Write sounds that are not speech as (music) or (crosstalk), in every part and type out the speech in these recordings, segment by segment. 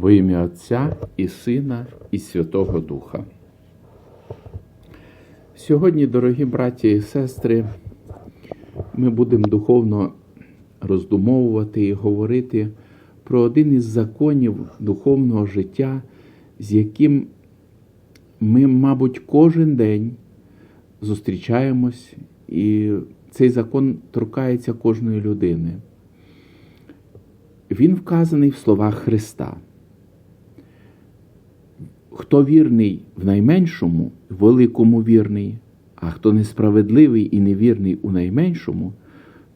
Во ім'я Отця і Сина, і Святого Духа. Сьогодні, дорогі браті і сестри, ми будемо духовно роздумовувати і говорити про один із законів духовного життя, з яким ми, мабуть, кожен день зустрічаємось, і цей закон торкається кожної людини. Він вказаний в словах Христа. Хто вірний в найменшому, великому вірний, а хто несправедливий і невірний у найменшому,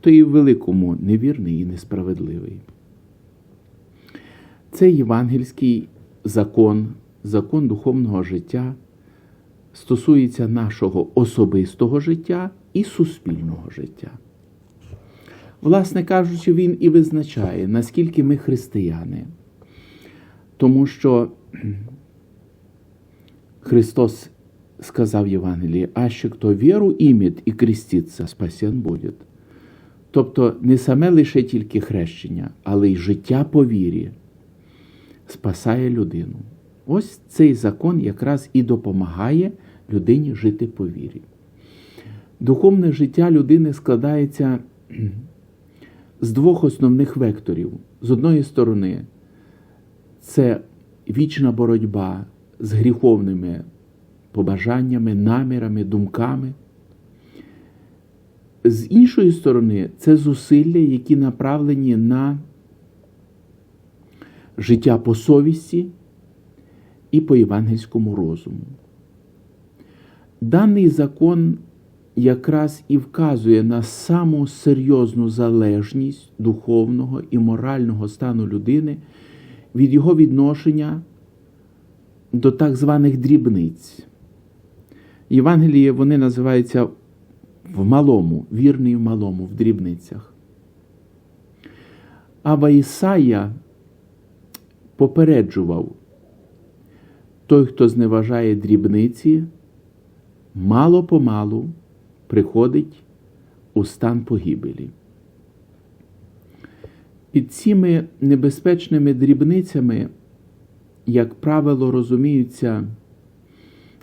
то і в великому невірний і несправедливий. Цей євангельський закон, закон духовного життя стосується нашого особистого життя і суспільного життя. Власне кажучи, він і визначає, наскільки ми християни. Тому що Христос сказав Євангелії, а ще хто віру ім'ять і креститься, спасен буде. Тобто не саме лише тільки хрещення, але й життя по вірі спасає людину. Ось цей закон якраз і допомагає людині жити по вірі. Духовне життя людини складається з двох основних векторів. З одної сторони, це вічна боротьба з гріховними побажаннями, намірами, думками. З іншої сторони, це зусилля, які направлені на життя по совісті і по євангельському розуму. Даний закон якраз і вказує на саму серйозну залежність духовного і морального стану людини від його відношення до так званих дрібниць. Євангелії вони називаються в малому, вірний в малому, в дрібницях. Ава Ісая попереджував, той, хто зневажає дрібниці, мало помалу приходить у стан погибелі. Під цими небезпечними дрібницями, як правило, розуміються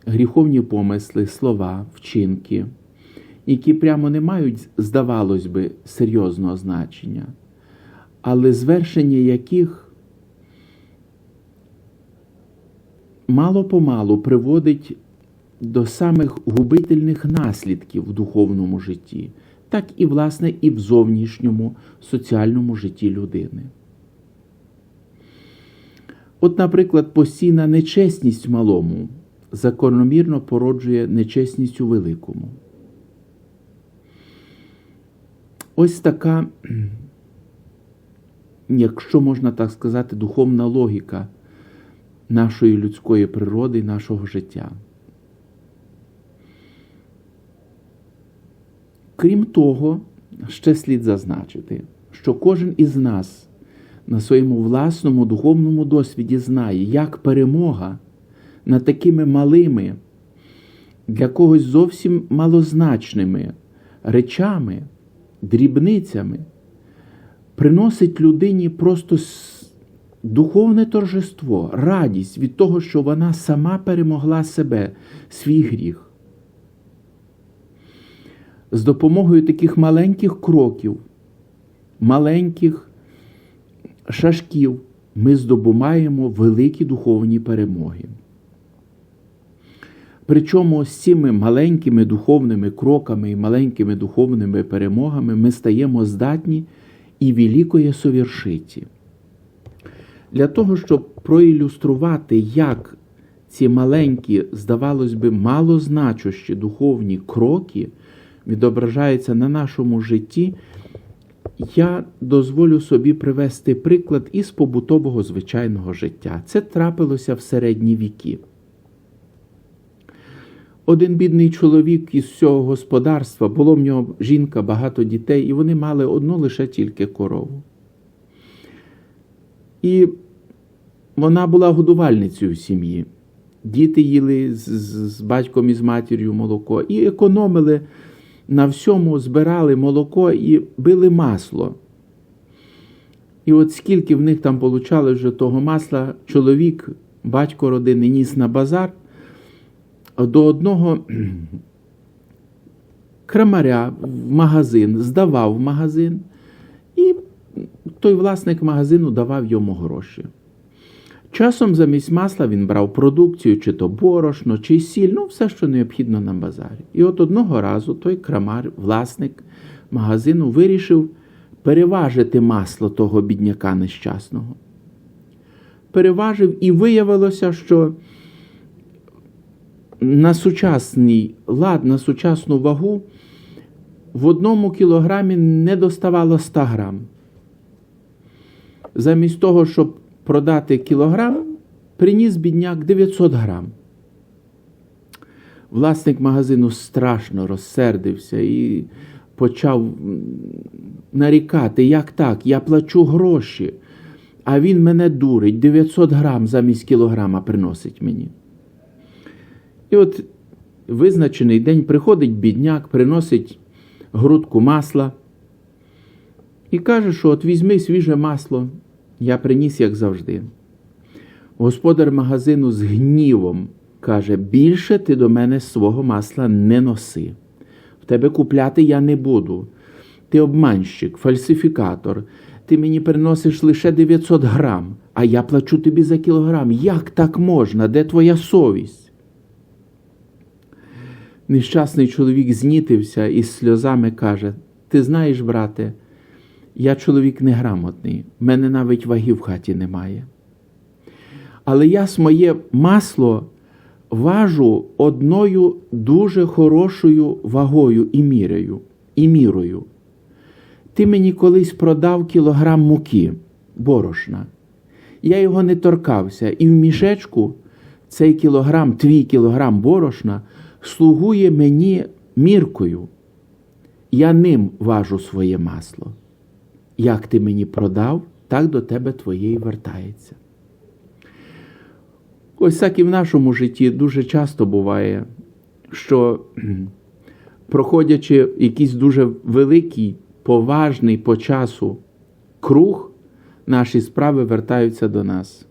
гріховні помисли, слова, вчинки, які прямо не мають, здавалось би, серйозного значення, але звершення яких мало помалу приводить до самих губительних наслідків в духовному житті, так і, власне, і в зовнішньому соціальному житті людини. От, наприклад, постійна нечесність малому закономірно породжує нечесність у великому. Ось така, якщо можна так сказати, духовна логіка нашої людської природи, нашого життя. Крім того, ще слід зазначити, що кожен із нас на своєму власному духовному досвіді знає, як перемога над такими малими, для когось зовсім малозначними речами, дрібницями приносить людині просто духовне торжество, радість від того, що вона сама перемогла себе, свій гріх. З допомогою таких маленьких кроків, маленьких шашків ми здобуваємо великі духовні перемоги. Причому з цими маленькими духовними кроками і маленькими духовними перемогами ми стаємо здатні і великої совершиті. Для того, щоб проілюструвати, як ці маленькі, здавалось би, малозначущі духовні кроки відображаються на нашому житті, я дозволю собі привести приклад із побутового звичайного життя. Це трапилося в середні віки. Один бідний чоловік із цього господарства, було в нього жінка, багато дітей, і вони мали одну лише тільки корову. І вона була годувальницею сім'ї. Діти їли з, з батьком і з матір'ю молоко і економили на всьому, збирали молоко і били масло. І от скільки в них там получали вже того масла, чоловік, батько родини ніс на базар до одного (clears throat) крамаря в магазин, здавав магазин, і той власник магазину давав йому гроші. Часом замість масла він брав продукцію, чи то борошно, чи сіль, ну все, що необхідно на базарі. І от одного разу той крамар, власник магазину, вирішив переважити масло того бідняка нещасного. Переважив і виявилося, що на сучасний лад, на сучасну вагу в одному кілограмі не доставало 100 грам. Замість того, щоб продати кілограм, приніс бідняк 900 грам. Власник магазину страшно розсердився і почав нарікати, як так, я плачу гроші, а він мене дурить, 900 грам замість кілограма приносить мені. І от визначений день приходить бідняк, приносить грудку масла і каже, що от візьми свіже масло, я приніс, як завжди. Господар магазину з гнівом каже: більше ти до мене свого масла не носи. В тебе купляти я не буду. Ти обманщик, фальсифікатор. Ти мені приносиш лише 900 грам, а я плачу тобі за кілограм. Як так можна? Де твоя совість? Нещасний чоловік знітився і сльозами каже: Ти знаєш, брате, я чоловік неграмотний, в мене навіть ваги в хаті немає. Але я своє масло важу одною дуже хорошою вагою і мірою, і мірою. Ти мені колись продав кілограм муки, борошна. Я його не торкався, і в мішечку цей кілограм, твій кілограм борошна слугує мені міркою. Я ним важу своє масло. Як ти мені продав, так до тебе твоє і вертається. Ось так і в нашому житті дуже часто буває, що проходячи якийсь дуже великий, поважний по часу круг, наші справи вертаються до нас.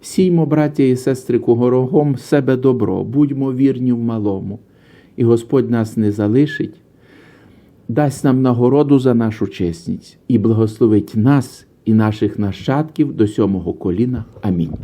Сіймо, браття і сестри, кугорогом себе добро, будьмо вірні в малому, і Господь нас не залишить, дасть нам нагороду за нашу чесність і благословить нас і наших нащадків до сьомого коліна. Амінь.